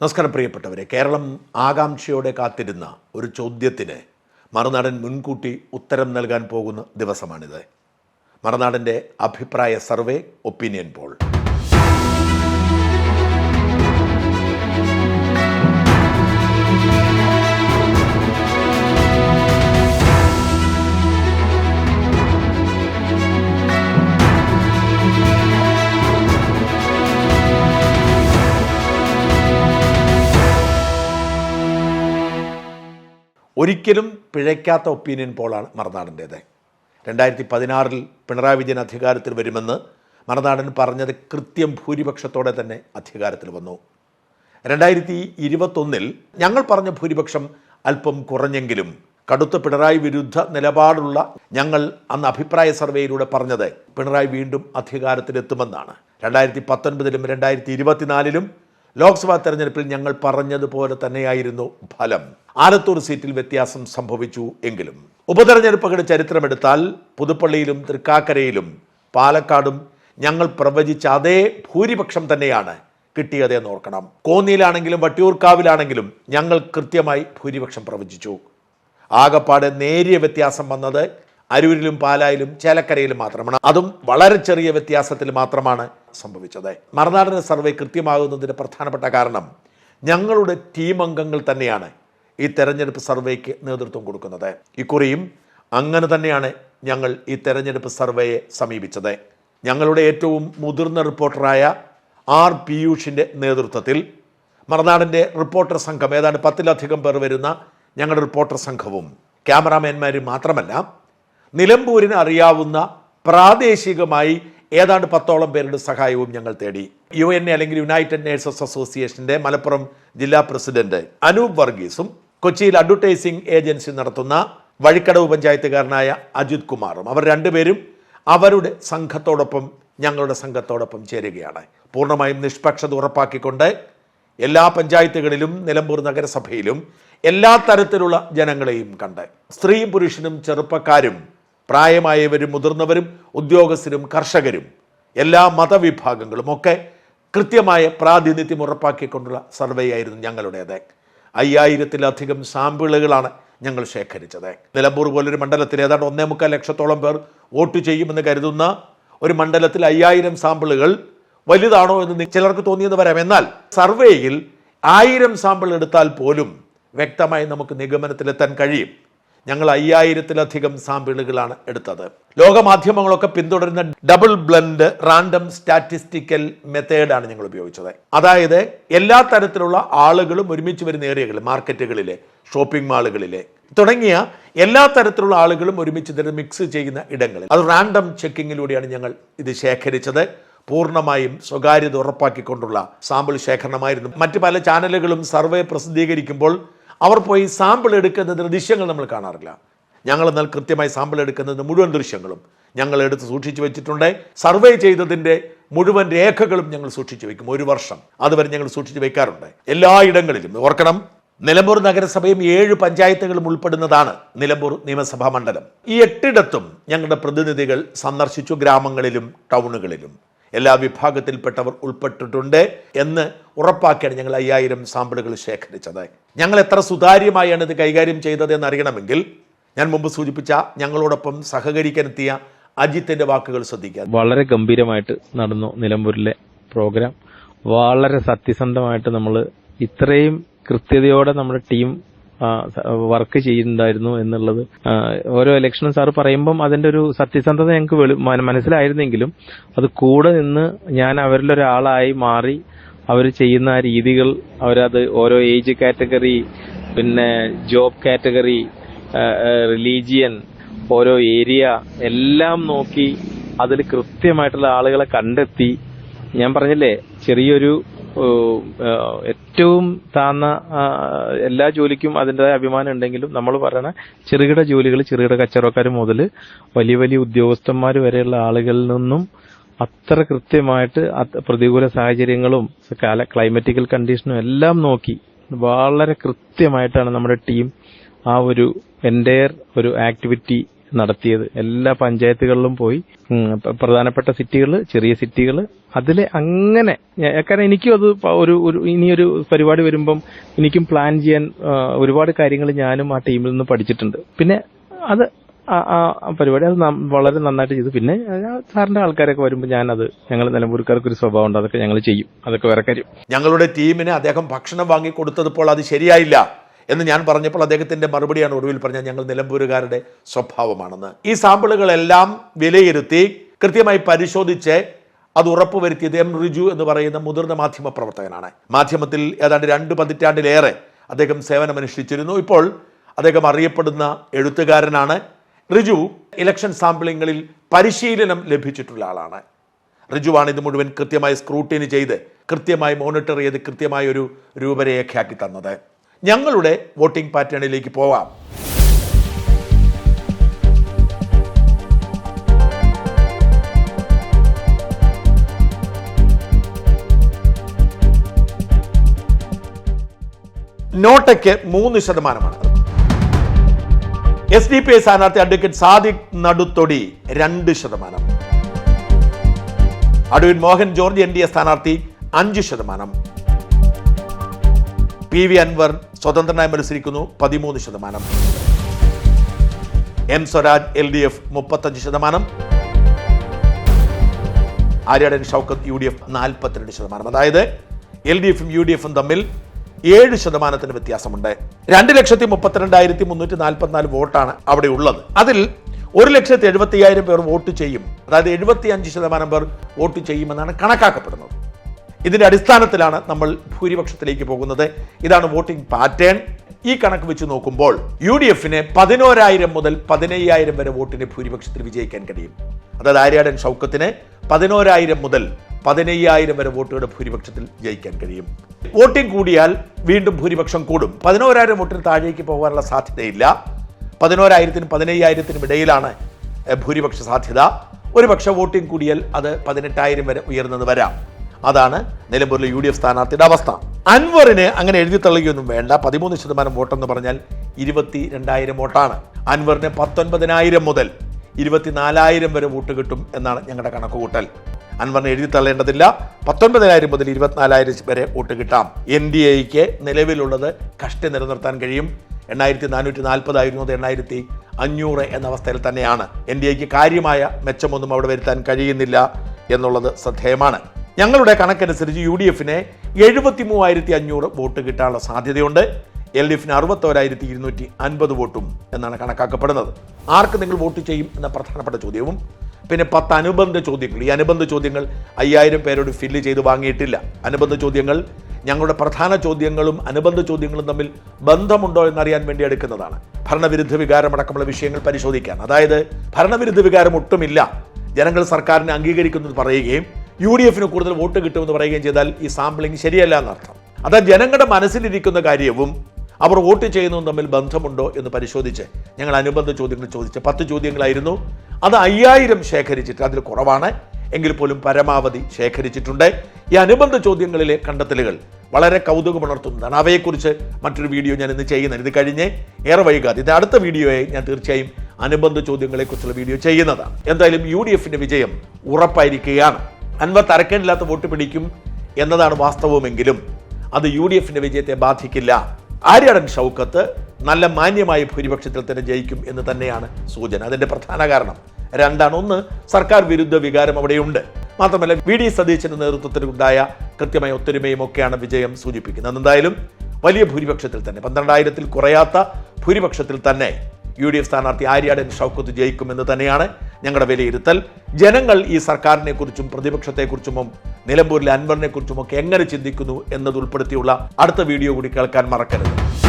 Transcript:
നമസ്കാരം പ്രിയപ്പെട്ടവരെ. കേരളം ആകാംക്ഷയോടെ കാത്തിരുന്ന ഒരു ചോദ്യത്തിന് മറുനാടൻ മുൻകൂട്ടി ഉത്തരം നൽകാൻ പോകുന്ന ദിവസമാണിത്. മറുനാടന്റെ അഭിപ്രായ സർവേ ഒപ്പീനിയൻ പോൾ. ഒരിക്കലും പിഴയ്ക്കാത്ത ഒപ്പീനിയൻ പോളാണ് മറുനാടന്റേത്. രണ്ടായിരത്തി പതിനാറിൽ പിണറായി വിജയൻ അധികാരത്തിൽ വരുമെന്ന് മറുനാടൻ പറഞ്ഞത് കൃത്യം ഭൂരിപക്ഷത്തോടെ തന്നെ അധികാരത്തിൽ വന്നു. രണ്ടായിരത്തി ഇരുപത്തൊന്നിൽ ഞങ്ങൾ പറഞ്ഞ ഭൂരിപക്ഷം അല്പം കുറഞ്ഞെങ്കിലും കടുത്ത പിണറായി വിരുദ്ധ നിലപാടുള്ള ഞങ്ങൾ അന്ന് അഭിപ്രായ സർവേയിലൂടെ പറഞ്ഞത് പിണറായി വീണ്ടും അധികാരത്തിലെത്തുമെന്നാണ്. രണ്ടായിരത്തി പത്തൊൻപതിലും രണ്ടായിരത്തി ഇരുപത്തിനാലിലും ലോക്സഭാ തെരഞ്ഞെടുപ്പിൽ ഞങ്ങൾ പറഞ്ഞതുപോലെ തന്നെയായിരുന്നു ഫലം. ആലത്തൂർ സീറ്റിൽ വ്യത്യാസം സംഭവിച്ചു എങ്കിലും. ഉപതെരഞ്ഞെടുപ്പുകളുടെ ചരിത്രമെടുത്താൽ പുതുപ്പള്ളിയിലും തൃക്കാക്കരയിലും പാലക്കാടും ഞങ്ങൾ പ്രവചിച്ച അതേ ഭൂരിപക്ഷം തന്നെയാണ് കിട്ടിയതെന്ന് ഓർക്കണം. കോന്നിയിലാണെങ്കിലും വട്ടിയൂർക്കാവിലാണെങ്കിലും ഞങ്ങൾ കൃത്യമായി ഭൂരിപക്ഷം പ്രവചിച്ചു. ആകപ്പാടെ നേരിയ വ്യത്യാസം വന്നത് അരൂരിലും പാലായിലും ചേലക്കരയിലും മാത്രമാണ്. അതും വളരെ ചെറിയ വ്യത്യാസത്തിൽ മാത്രമാണ് സംഭവിച്ചത്. മറുനാടൻ സർവേ കൃത്യമാകുന്നതിന് പ്രധാനപ്പെട്ട കാരണം ഞങ്ങളുടെ ടീം അംഗങ്ങൾ തന്നെയാണ് ഈ തെരഞ്ഞെടുപ്പ് സർവേക്ക് നേതൃത്വം കൊടുക്കുന്നത്. ഇക്കുറിയും അങ്ങനെ തന്നെയാണ് ഞങ്ങൾ ഈ തെരഞ്ഞെടുപ്പ് സർവേയെ സമീപിച്ചത്. ഞങ്ങളുടെ ഏറ്റവും മുതിർന്ന റിപ്പോർട്ടറായ ആർ പിയൂഷിന്റെ നേതൃത്വത്തിൽ മറുനാടിന്റെ റിപ്പോർട്ടർ സംഘം ഏതാണ്ട് പത്തിലധികം പേർ വരുന്ന ഞങ്ങളുടെ റിപ്പോർട്ടർ സംഘവും ക്യാമറാമാൻമാരും മാത്രമല്ല നിലമ്പൂരിന് അറിയാവുന്ന പ്രാദേശികമായി ഏതാണ്ട് പത്തോളം പേരുടെ സഹായവും ഞങ്ങൾ തേടി. യു എൻ എ അല്ലെങ്കിൽ യുണൈറ്റഡ് നേഴ്സസ് അസോസിയേഷന്റെ മലപ്പുറം ജില്ലാ പ്രസിഡന്റ് അനൂപ് വർഗീസും കൊച്ചിയിൽ അഡ്വർടൈസിംഗ് ഏജൻസി നടത്തുന്ന വഴിക്കടവ് പഞ്ചായത്തുകാരനായ അജിത് കുമാറും. അവർ രണ്ടുപേരും അവരുടെ സംഘത്തോടൊപ്പം ഞങ്ങളുടെ സംഘത്തോടൊപ്പം ചേരുകയാണ്. പൂർണമായും നിഷ്പക്ഷത ഉറപ്പാക്കിക്കൊണ്ട് എല്ലാ പഞ്ചായത്തുകളിലും നിലമ്പൂർ നഗരസഭയിലും എല്ലാ തരത്തിലുള്ള ജനങ്ങളെയും കണ്ട് സ്ത്രീയും പുരുഷനും ചെറുപ്പക്കാരും പ്രായമായവരും മുതിർന്നവരും ഉദ്യോഗസ്ഥരും കർഷകരും എല്ലാ മതവിഭാഗങ്ങളും ഒക്കെ കൃത്യമായ പ്രാതിനിധ്യം ഉറപ്പാക്കിക്കൊണ്ടുള്ള സർവേ ആയിരുന്നു ഞങ്ങളുടേത്. അയ്യായിരത്തിലധികം സാമ്പിളുകളാണ് ഞങ്ങൾ ശേഖരിച്ചത്. നിലമ്പൂർ പോലൊരു മണ്ഡലത്തിൽ ഏതാണ്ട് ഒന്നേ മുക്കാൽ ലക്ഷത്തോളം പേർ വോട്ട് ചെയ്യുമെന്ന് കരുതുന്ന ഒരു മണ്ഡലത്തിൽ അയ്യായിരം സാമ്പിളുകൾ വലുതാണോ എന്ന് ചിലർക്ക് തോന്നിയെന്ന് വരാം എന്നാൽ സർവേയിൽ ആയിരം സാമ്പിൾ എടുത്താൽ പോലും വ്യക്തമായി നമുക്ക് നിഗമനത്തിലെത്താൻ കഴിയും. ഞങ്ങൾ അയ്യായിരത്തിലധികം സാമ്പിളുകളാണ് എടുത്തത്. ലോകമാധ്യമങ്ങളൊക്കെ പിന്തുടരുന്ന ഡബിൾ ബ്ലൻഡ് റാൻഡം സ്റ്റാറ്റിസ്റ്റിക്കൽ മെത്തേഡാണ് ഞങ്ങൾ ഉപയോഗിച്ചത്. അതായത് എല്ലാ തരത്തിലുള്ള ആളുകളും ഒരുമിച്ച് വരുന്ന ഏരിയകൾ മാർക്കറ്റുകളിലെ ഷോപ്പിംഗ് മാളുകളിലെ തുടങ്ങിയ എല്ലാ തരത്തിലുള്ള ആളുകളും ഒരുമിച്ച് ഇതിന് മിക്സ് ചെയ്യുന്ന ഇടങ്ങളിൽ. അത് റാൻഡം ചെക്കിങ്ങിലൂടെയാണ് ഞങ്ങൾ ഇത് ശേഖരിച്ചത്. പൂർണമായും സ്വകാര്യത ഉറപ്പാക്കിക്കൊണ്ടുള്ള സാമ്പിൾ ശേഖരണമായിരുന്നു. മറ്റ് പല ചാനലുകളും സർവേ പ്രസിദ്ധീകരിക്കുമ്പോൾ അവർ പോയി സാമ്പിൾ എടുക്കുന്നതിന് ദൃശ്യങ്ങൾ നമ്മൾ കാണാറില്ല. ഞങ്ങൾ എന്നാൽ കൃത്യമായി സാമ്പിൾ എടുക്കുന്നതിന് മുഴുവൻ ദൃശ്യങ്ങളും ഞങ്ങൾ എടുത്ത് സൂക്ഷിച്ചു വെച്ചിട്ടുണ്ട്. സർവേ ചെയ്തതിന്റെ മുഴുവൻ രേഖകളും ഞങ്ങൾ സൂക്ഷിച്ചു വെക്കും. ഒരു വർഷം അതുവരെ ഞങ്ങൾ സൂക്ഷിച്ചു വെക്കാറുണ്ട്. എല്ലായിടങ്ങളിലും ഓർക്കണം നിലമ്പൂർ നഗരസഭയും ഏഴ് പഞ്ചായത്തുകളും ഉൾപ്പെടുന്നതാണ് നിലമ്പൂർ നിയമസഭാ മണ്ഡലം. ഈ എട്ടിടത്തും ഞങ്ങളുടെ പ്രതിനിധികൾ സന്ദർശിച്ചു ഗ്രാമങ്ങളിലും ടൗണുകളിലും. എല്ലാ വിഭാഗത്തിൽപ്പെട്ടവർ ഉൾപ്പെട്ടിട്ടുണ്ട് എന്ന് ഉറപ്പാക്കിയാണ് ഞങ്ങൾ അയ്യായിരം സാമ്പിളുകൾ ശേഖരിച്ചത്. ഞങ്ങൾ എത്ര സുതാര്യമായാണ് ഇത് കൈകാര്യം ചെയ്തത് എന്നറിയണമെങ്കിൽ ഞാൻ മുമ്പ് സൂചിപ്പിച്ച ഞങ്ങളോടൊപ്പം സഹകരിക്കാനെത്തിയ അജിത്തിന്റെ വാക്കുകൾ ശ്രദ്ധിക്കുക. വളരെ ഗംഭീരമായിട്ട് നടന്നു നിലമ്പൂരിലെ പ്രോഗ്രാം. വളരെ സത്യസന്ധമായിട്ട് നമ്മൾ ഇത്രയും കൃത്യതയോടെ നമ്മുടെ ടീം വർക്ക് ചെയ്യുന്നുണ്ടായിരുന്നു എന്നുള്ളത് ഓരോ ഇലക്ഷനും സാർ പറയുമ്പം അതിന്റെ ഒരു സത്യസന്ധത ഞങ്ങൾക്ക് മനസ്സിലായിരുന്നെങ്കിലും അത് കൂടെ നിന്ന് ഞാൻ അവരിലൊരാളായി മാറി അവർ ചെയ്യുന്ന രീതികൾ അവരത് ഓരോ ഏജ് കാറ്റഗറി പിന്നെ ജോബ് കാറ്റഗറി റിലീജിയൻ ഓരോ ഏരിയ എല്ലാം നോക്കി അതിൽ കൃത്യമായിട്ടുള്ള ആളുകളെ കണ്ടെത്തി. ഞാൻ പറഞ്ഞില്ലേ ചെറിയൊരു ഏറ്റവും താന്ന എല്ലാ ജോലിക്കും അതിന്റെതായ അഭിമാനം ഉണ്ടെങ്കിലും നമ്മൾ പറയണ ചെറുകിട ജോലികൾ ചെറുകിട കച്ചവടക്കാർ മുതൽ വലിയ വലിയ ഉദ്യോഗസ്ഥന്മാർ വരെയുള്ള ആളുകളിൽ നിന്നും അത്ര കൃത്യമായിട്ട് പ്രതികൂല സാഹചര്യങ്ങളും കാല ക്ലൈമറ്റിക്കൽ കണ്ടീഷനും എല്ലാം നോക്കി വളരെ കൃത്യമായിട്ടാണ് നമ്മുടെ ടീം ആ ഒരു എന്റയർ ഒരു ആക്ടിവിറ്റി നടത്തിയത്. എല്ലാ പഞ്ചായത്തുകളിലും പോയി. പ്രധാനപ്പെട്ട സിറ്റികൾ ചെറിയ സിറ്റികൾ അതിലെ അങ്ങനെ കാരണം എനിക്കും അത് ഒരു ഒരു ഇനിയൊരു പരിപാടി വരുമ്പം എനിക്കും പ്ലാൻ ചെയ്യാൻ ഒരുപാട് കാര്യങ്ങൾ ഞാനും ആ ടീമിൽ നിന്ന് പഠിച്ചിട്ടുണ്ട്. പിന്നെ അത് പരിപാടി അത് വളരെ നന്നായിട്ട് ചെയ്തു. പിന്നെ സാറിന്റെ ആൾക്കാരൊക്കെ വരുമ്പോൾ ഞാനത് ഞങ്ങൾ നിലമ്പൂർക്കാർക്ക് ഒരു സ്വഭാവം ഉണ്ട് അതൊക്കെ ഞങ്ങൾ ചെയ്യും. അതൊക്കെ വേറെ കാര്യം. ഞങ്ങളുടെ ടീമിന് അദ്ദേഹം ഭക്ഷണം വാങ്ങി കൊടുത്തപ്പോൾ അത് ശരിയായില്ല എന്ന് ഞാൻ പറഞ്ഞപ്പോൾ അദ്ദേഹത്തിന്റെ മറുപടിയാണ് ഒടുവിൽ പറഞ്ഞ ഞങ്ങൾ നിലമ്പൂരുകാരുടെ സ്വഭാവമാണെന്ന്. ഈ സാമ്പിളുകളെല്ലാം വിലയിരുത്തി കൃത്യമായി പരിശോധിച്ച് അത് ഉറപ്പുവരുത്തിയത് എം റിജു എന്ന് പറയുന്ന മുതിർന്ന മാധ്യമ പ്രവർത്തകനാണ്. മാധ്യമത്തിൽ ഏതാണ്ട് രണ്ട് പതിറ്റാണ്ടിലേറെ അദ്ദേഹം സേവനമനുഷ്ഠിച്ചിരുന്നു. ഇപ്പോൾ അദ്ദേഹം അറിയപ്പെടുന്ന എഴുത്തുകാരനാണ്. റിജു ഇലക്ഷൻ സാമ്പിളിങ്ങളിൽ പരിശീലനം ലഭിച്ചിട്ടുള്ള ആളാണ്. റിജുവാണ് ഇത് മുഴുവൻ കൃത്യമായി സ്ക്രൂട്ടിനി ചെയ്ത് കൃത്യമായി മോണിറ്റർ ചെയ്ത് കൃത്യമായ ഒരു രൂപരേഖയാക്കി തന്നത്. ഞങ്ങളുടെ വോട്ടിംഗ് പാറ്റേണിലേക്ക് പോവാം. നോട്ടയ്ക്ക് മൂന്ന് ശതമാനമാണ്. എസ് ഡി പി ഐ സ്ഥാനാർത്ഥി അഡ്വക്കേറ്റ് സാദിഖ് നടുത്തൊടി രണ്ട് ശതമാനം. Advocate Mohan George N D A സ്ഥാനാർത്ഥി അഞ്ച് ശതമാനം. പി വി അൻവർ സ്വതന്ത്രനായി മത്സരിക്കുന്നു പതിമൂന്ന് ശതമാനം. M Swaraj L D F മുപ്പത്തഞ്ച് ശതമാനം. Aryadan Shoukath U D F നാൽപ്പത്തിരണ്ട് ശതമാനം. അതായത് എൽ ഡി എഫും യു ഡി എഫും തമ്മിൽ ഏഴ് ശതമാനത്തിന് വ്യത്യാസമുണ്ട്. രണ്ട് ലക്ഷത്തി മുപ്പത്തിരണ്ടായിരത്തി മുന്നൂറ്റി നാൽപ്പത്തിനാല് വോട്ടാണ് അവിടെ ഉള്ളത്. അതിൽ ഒരു ലക്ഷത്തി എഴുപത്തി അയ്യായിരം പേർ വോട്ട് ചെയ്യും. അതായത് എഴുപത്തി അഞ്ച് ശതമാനം പേർ വോട്ട് ചെയ്യുമെന്നാണ് കണക്കാക്കപ്പെടുന്നത്. ഇതിന്റെ അടിസ്ഥാനത്തിലാണ് നമ്മൾ ഭൂരിപക്ഷത്തിലേക്ക് പോകുന്നത്. ഇതാണ് വോട്ടിംഗ് പാറ്റേൺ. ഈ കണക്ക് വെച്ച് നോക്കുമ്പോൾ യു ഡി എഫിന് പതിനോരായിരം മുതൽ പതിനയ്യായിരം വരെ വോട്ടിന് ഭൂരിപക്ഷത്തിൽ വിജയിക്കാൻ കഴിയും. അതായത് ആര്യാടൻ ഷൗക്കത്തിന് പതിനോരായിരം മുതൽ പതിനയ്യായിരം വരെ വോട്ടുകളുടെ ഭൂരിപക്ഷത്തിൽ ജയിക്കാൻ കഴിയും. വോട്ടിംഗ് കൂടിയാൽ വീണ്ടും ഭൂരിപക്ഷം കൂടും. പതിനോരായിരം വോട്ടിന് താഴേക്ക് പോകാനുള്ള സാധ്യതയില്ല. പതിനോരായിരത്തിനും പതിനയ്യായിരത്തിനും ഇടയിലാണ് ഭൂരിപക്ഷ സാധ്യത. ഒരുപക്ഷെ വോട്ടിംഗ് കൂടിയാൽ അത് പതിനെട്ടായിരം വരെ ഉയർന്നത് വരാം. അതാണ് നിലമ്പൂരിലെ യു ഡി എഫ് സ്ഥാനാർത്ഥിയുടെ അവസ്ഥ. അൻവറിന് അങ്ങനെ എഴുതി തള്ളുകയൊന്നും വേണ്ട. പതിമൂന്ന് ശതമാനം വോട്ടെന്ന് പറഞ്ഞാൽ ഇരുപത്തി രണ്ടായിരം വോട്ടാണ്. അൻവറിന് പത്തൊൻപതിനായിരം മുതൽ ഇരുപത്തിനാലായിരം വരെ വോട്ട് കിട്ടും എന്നാണ് ഞങ്ങളുടെ കണക്കുകൂട്ടൽ. അൻവറിന് എഴുതി തള്ളേണ്ടതില്ല. പത്തൊൻപതിനായിരം മുതൽ ഇരുപത്തിനാലായിരം വരെ വോട്ട് കിട്ടാം. എൻ ഡി എക്ക് നിലവിലുള്ളത് കഷ്ടി നിലനിർത്താൻ കഴിയും. എണ്ണായിരത്തി നാനൂറ്റി നാൽപ്പതായിരുന്നു അത്. എണ്ണായിരത്തി അഞ്ഞൂറ് എന്ന അവസ്ഥയിൽ തന്നെയാണ്. എൻ ഡി എക്ക് കാര്യമായ മെച്ചമൊന്നും അവിടെ വരുത്താൻ കഴിയുന്നില്ല എന്നുള്ളത് ശ്രദ്ധേയമാണ്. ഞങ്ങളുടെ കണക്കനുസരിച്ച് യു ഡി എഫിന് എഴുപത്തി മൂവായിരത്തി അഞ്ഞൂറ് വോട്ട് കിട്ടാനുള്ള സാധ്യതയുണ്ട്. എൽ ഡി എഫിന് അറുപത്തോരായിരത്തി ഇരുന്നൂറ്റി അൻപത് വോട്ടും എന്നാണ് കണക്കാക്കപ്പെടുന്നത്. ആർക്ക് നിങ്ങൾ വോട്ട് ചെയ്യും എന്ന പ്രധാനപ്പെട്ട ചോദ്യവും പിന്നെ പത്ത് അനുബന്ധ ചോദ്യങ്ങൾ. ഈ അനുബന്ധ ചോദ്യങ്ങൾ അയ്യായിരം പേരോട് ഫില്ല് ചെയ്ത് വാങ്ങിയിട്ടില്ല. അനുബന്ധ ചോദ്യങ്ങൾ ഞങ്ങളുടെ പ്രധാന ചോദ്യങ്ങളും അനുബന്ധ ചോദ്യങ്ങളും തമ്മിൽ ബന്ധമുണ്ടോ എന്നറിയാൻ വേണ്ടി എടുക്കുന്നതാണ്. ഭരണവിരുദ്ധ വികാരമടക്കമുള്ള വിഷയങ്ങൾ പരിശോധിക്കാൻ. അതായത് ഭരണവിരുദ്ധ വികാരം ഒട്ടുമില്ല. ജനങ്ങൾ സർക്കാരിനെ അംഗീകരിക്കുന്നു പറയുകയും യു ഡി എഫിന് കൂടുതൽ വോട്ട് കിട്ടുമെന്ന് പറയുകയും ചെയ്താൽ ഈ സാമ്പിളിംഗ് ശരിയല്ല എന്നർത്ഥം. അതാ ജനങ്ങളുടെ മനസ്സിലിരിക്കുന്ന കാര്യവും അവർ വോട്ട് ചെയ്യുന്നതും തമ്മിൽ ബന്ധമുണ്ടോ എന്ന് പരിശോധിച്ച് ഞങ്ങൾ അനുബന്ധ ചോദ്യങ്ങൾ ചോദിച്ച് പത്ത് ചോദ്യങ്ങളായിരുന്നു. അത് അയ്യായിരം ശേഖരിച്ചിട്ട് അതിൽ കുറവാണ്. എങ്കിൽ പോലും പരമാവധി ശേഖരിച്ചിട്ടുണ്ട്. ഈ അനുബന്ധ ചോദ്യങ്ങളിലെ കണ്ടെത്തലുകൾ വളരെ കൗതുകമുണർത്തുന്നതാണ്. അവയെക്കുറിച്ച് മറ്റൊരു വീഡിയോ ഞാൻ ഇന്ന് ചെയ്യുന്നത് ഇത് കഴിഞ്ഞ് ഏറെ വൈകാതെ ഇത് അടുത്ത വീഡിയോയെ ഞാൻ തീർച്ചയായും അനുബന്ധ ചോദ്യങ്ങളെക്കുറിച്ചുള്ള വീഡിയോ ചെയ്യുന്നതാണ്. എന്തായാലും യു ഡി എഫിന്റെ വിജയം ഉറപ്പായിരിക്കുകയാണ്. അൻവർ തരക്കേണ്ടില്ലാത്ത വോട്ട് പിടിക്കും എന്നതാണ് വാസ്തവമെങ്കിലും അത് യു ഡി എഫിന്റെ വിജയത്തെ ബാധിക്കില്ല. ആര്യാടൻ ഷൗക്കത്ത് നല്ല മാന്യമായ ഭൂരിപക്ഷത്തിൽ തന്നെ ജയിക്കും എന്ന് തന്നെയാണ് സൂചന. അതിന്റെ പ്രധാന കാരണം രണ്ടാണ്. ഒന്ന് സർക്കാർ വിരുദ്ധ വികാരം അവിടെയുണ്ട്. മാത്രമല്ല വി ഡി സതീശന്റെ നേതൃത്വത്തിലുണ്ടായ കൃത്യമായ ഒത്തൊരുമയും ഒക്കെയാണ് വിജയം സൂചിപ്പിക്കുന്നത്. എന്തായാലും വലിയ ഭൂരിപക്ഷത്തിൽ തന്നെ പന്ത്രണ്ടായിരത്തിൽ കുറയാത്ത ഭൂരിപക്ഷത്തിൽ തന്നെ യു ഡി എഫ് സ്ഥാനാർത്ഥി ആര്യാടൻ ഷൗക്കത്ത് ജയിക്കുമെന്ന് തന്നെയാണ് ഞങ്ങളുടെ വിലയിരുത്തൽ. ജനങ്ങൾ ഈ സർക്കാരിനെക്കുറിച്ചും പ്രതിപക്ഷത്തെക്കുറിച്ചും നിലമ്പൂരിലെ അൻവറിനെ കുറിച്ചും ഒക്കെ എങ്ങനെ ചിന്തിക്കുന്നു എന്നതുൾപ്പെടുത്തിയുള്ള അടുത്ത വീഡിയോ കൂടി കേൾക്കാൻ മറക്കരുത്.